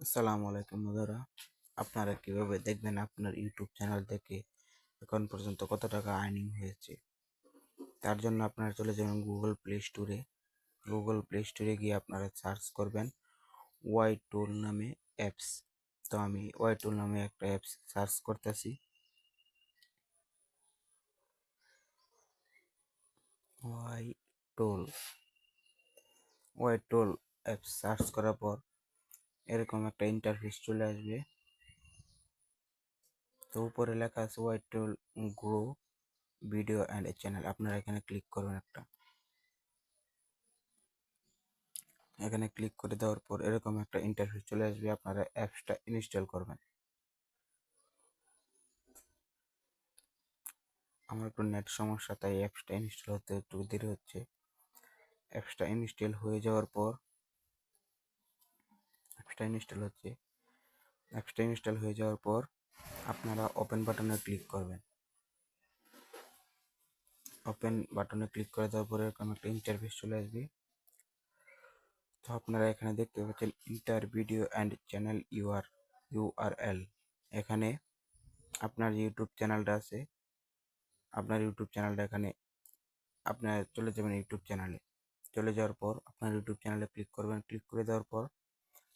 আসসালামু আলাইকুম বন্ধুরা। আপনারা কীভাবে দেখবেন আপনার ইউটিউব চ্যানেল থেকে এখন পর্যন্ত কত টাকা আর্নিং হয়েছে? তার জন্য আপনারা চলে যাবেন গুগল প্লে স্টোরে গুগল প্লে স্টোরে গিয়ে আপনারা সার্চ করবেন ওয়াই টুল নামে অ্যাপস তো আমি ওয়াই টুল নামে একটা অ্যাপস সার্চ করতেছি। Y tool Y tool apps search করার পর এরকম একটা ইন্টারফেস চলে আসবে। তো উপরে লেখা আছে Y tool grow video and channel আপনারা এখানে ক্লিক করবেন একটা। এখানে ক্লিক করে দেওয়ার পর এরকম একটা ইন্টারফেস চলে আসবে। আপনারা অ্যাপসটা ইনস্টল করবেন। আমার একটু নেট সমস্যা, তাই অ্যাপসটা ইনস্টল হতে একটু দেরি হচ্ছে। অ্যাপসটা ইনস্টল হয়ে যাওয়ার পর অ্যাপসটা ইনস্টল হচ্ছে। অ্যাপসটা ইনস্টল হয়ে যাওয়ার পর আপনারা ওপেন বাটনে ক্লিক করবেন। ওপেন বাটনে ক্লিক করে দেওয়ার পরে এরকম একটা ইন্টারফেস চলে আসবে। তো আপনারা এখানে দেখতে পাচ্ছেন enter video and channel UR URL এখানে আপনার ইউটিউব চ্যানেলটা আছে, আপনার ইউটিউব চ্যানেলটা এখানে আপনার চলে যাবেন ইউটিউব চ্যানেলে চলে যাওয়ার পর আপনার ইউটিউব চ্যানেলে ক্লিক করবেন। ক্লিক করে দেওয়ার পর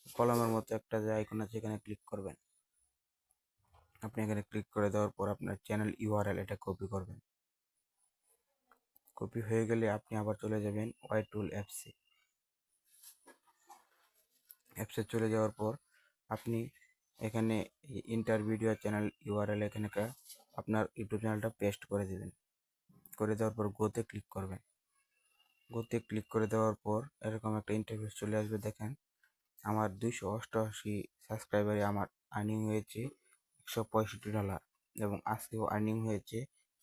কলমের মতো একটা যে আইকন আছে, এখানে ক্লিক করবেন। আপনি এখানে ক্লিক করে দেওয়ার পর আপনার চ্যানেল ইউআরএল এটা কপি করবেন। কপি হয়ে গেলে আপনি আবার চলে যাবেন ওয়াই টুল অ্যাপসে অ্যাপসে চলে যাওয়ার পর আপনি এখানে ইন্টার ভিডিও চ্যানেল ইউআরএল এখানে আপনার ইউটিউব চ্যানেলটা পেস্ট করে দেবেন। করে দেওয়ার পর গোতে ক্লিক করবেন। গোতে ক্লিক করে দেওয়ার পর এরকম একটা ইন্টারভিউ চলে আসবে, দেখেন। আমার দুইশো অষ্টআশি সাবস্ক্রাইবারে আমার আর্নিং হয়েছে একশো পঁয়ষট্টি ডলার এবং আজকেও আর্নিং হয়েছে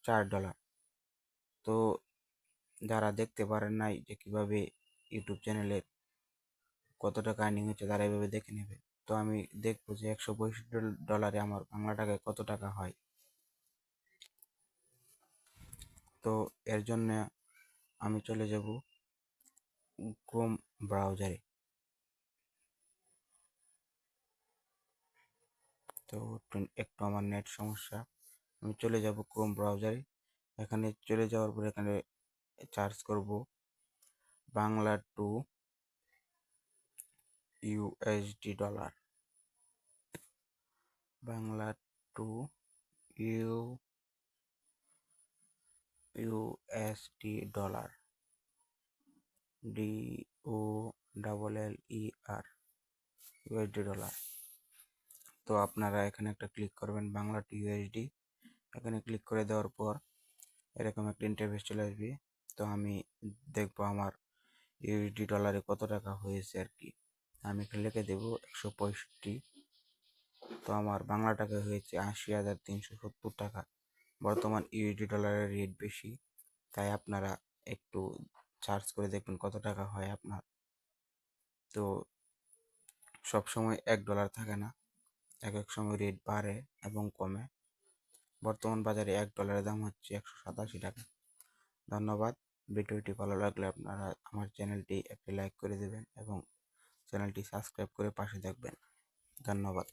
চার ডলার তো যারা দেখতে পারেন নাই যে কীভাবে ইউটিউব চ্যানেলের কত টাকা আর্নিং হচ্ছে, তারা এভাবে দেখে নেবে। তো আমি দেখব যে একশো পঁয়ষট্টি ডলারে আমার বাংলা টাকায় কত টাকা হয়। তো এর জন্য আমি চলে যাব ক্রোম ব্রাউজারে তো একটু আমার নেট সমস্যা। আমি চলে যাব ক্রোম ব্রাউজারে এখানে চলে যাওয়ার পর এখানে চার্জ করব Bangla to USD dollar Bangla to U USD dollar D O double L E R USD dollar তো আপনারা এখানে একটা ক্লিক করবেন বাংলা টু ইউএসডি এখানে ক্লিক করে দেওয়ার পর এরকম একটা ইন্টারভেস চলে আসবে। তো আমি দেখব আমার ইউএসডি ডলারে কত টাকা হয়েছে আর কি। আমি এখানে লিখে দেবো একশো পঁয়ষট্টি। তো আমার বাংলা টাকা হয়েছে আশি হাজার তিনশো সত্তর টাকা। বর্তমান ইউএসডি ডলারের রেট বেশি। তাই আপনারা একটু চার্জ করে দেখবেন কত টাকা হয় আপনার। তো সব সময় এক ডলার থাকে না। এক এক সময় রেট বাড়ে এবং কমে। বর্তমান বাজারে এক ডলারের দাম হচ্ছে একশো সাতাশি টাকা। ধন্যবাদ। ভিডিওটি ভালো লাগলে আপনারা আমার চ্যানেলটি একটি লাইক করে দেবেন এবং চ্যানেলটি সাবস্ক্রাইব করে পাশে থাকবেন। ধন্যবাদ।